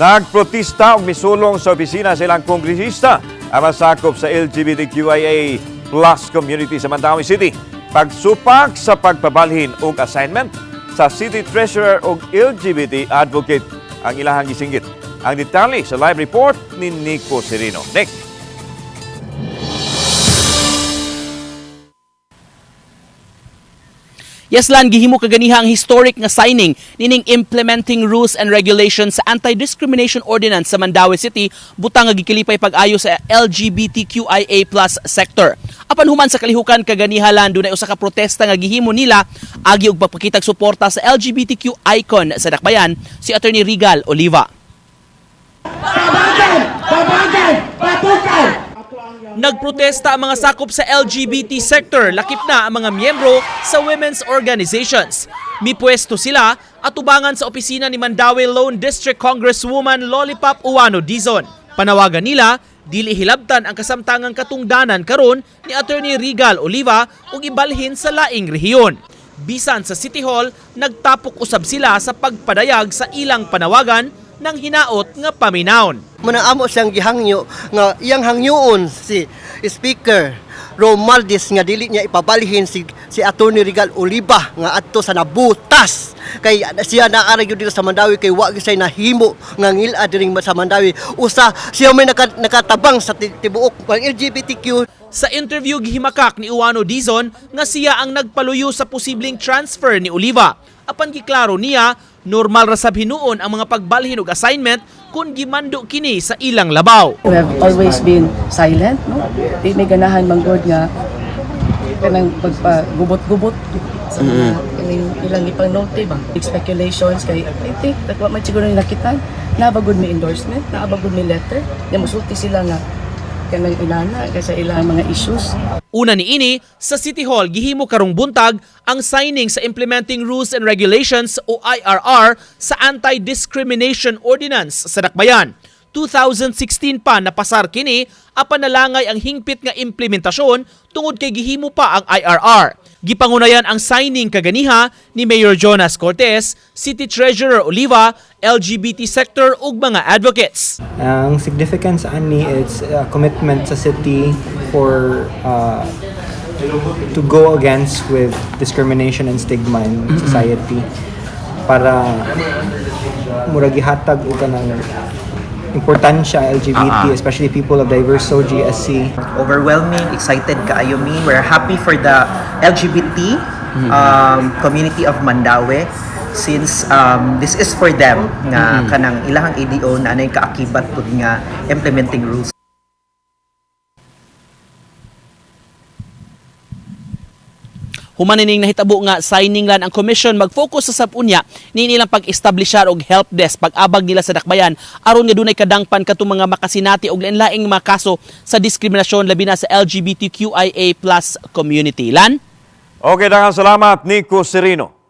Nagprotesta og misulong sa opisina sa ilang kongresista ang masakop sa LGBTQIA plus community sa Mandawi City. Pagsupak sa pagpabalhin og assignment sa City Treasurer og LGBT Advocate ang ilahang gisinggit. Ang detalye sa live report ni Nico Serino. Nick. Yaslan gihimo kaganiha ang historic nga signing nining implementing rules and regulations sa anti-discrimination ordinance sa Mandawi City butang nga gikilipay pag-ayo sa LGBTQIA+ sector. Apan human sa kalihukan kaganihalan dunay usa ka protesta nga gihimo nila agi og pagpakitag suporta sa LGBTQ icon sa Dakbayan si Attorney Rigal Oliva. Nagprotesta ang mga sakop sa LGBT sector, lakip na ang mga miyembro sa women's organizations. Mipwesto sila at tubangan sa opisina ni Mandawi Lone District Congresswoman Lollipop Uwano Dizon. Panawagan nila, dili hilabtan ang kasamtangang katungdanan karon ni Attorney Rigal Oliva ug ibalhin sa laing rehiyon. Bisan sa City Hall, nagtapok usab sila sa pagpadayag sa ilang panawagan ng hinaot nga paminawon. Manaamo siyang gihangyo nga iyang hangyoon si Speaker Romaldis nga dili niya ipabalhin si si Attorney Regal Oliva nga adto sa nabutas. Kay siya naara gyud sa Mandawi kay wa say nahimo nga ngila diri sa Mandawi. Usa siya may naka, nakatabang sa ti- tibuok pang LGBTQ Sa interview gihimakak ni Uwano Dizon nga siya ang nagpaluyo sa posibleng transfer ni Oliva. Apan giklaro niya, normal ra sab hinuon ang mga pagbalhin og assignment kung gimando kini sa ilang labaw. We have always been silent, no? Di may ganahan manggod nga kanang pagpagubot-gubot sa mga ilang, ilang ipang note ba? Big speculations kay I think that what man siguro nila nakitan nabagod may endorsement, nabagod may letter, na musulti sila nga kanang inana kay sa ilang mga issues. Una ni ini, sa City Hall gihimo karong buntag ang signing sa Implementing Rules and Regulations o IRR sa Anti-Discrimination Ordinance sa Dakbayan. 2016 pa napasar kini apan nalangay ang hingpit nga implementasyon tungod kay gihimo pa ang IRR. Gipangunayan ang signing kaganiha ni Mayor Jonas Cortez, City Treasurer Oliva, LGBT sector ug mga advocates. Ang significance ani it's a commitment sa city for uh, to go against with discrimination and stigma in society para murag gihatag og kanang importansya LGBT especially people of diverse so GSC overwhelming, excited kaayo mi. We're happy for the LGBT um, community of Mandawi since um, this is for them nga kanang ilahang ADO na anay kaakibat pud nga implementing rules Humanining nahitabo nga signing lan ang commission mag-focus sa sabunya ni nilang pag-establishar og help desk pag-abag nila sa dakbayan aron nga dunay kadangpan katong mga makasinati og lain-laing mga kaso sa diskriminasyon labi na sa LGBTQIA+ community. Lan? Okay, daghang salamat Nico Serino.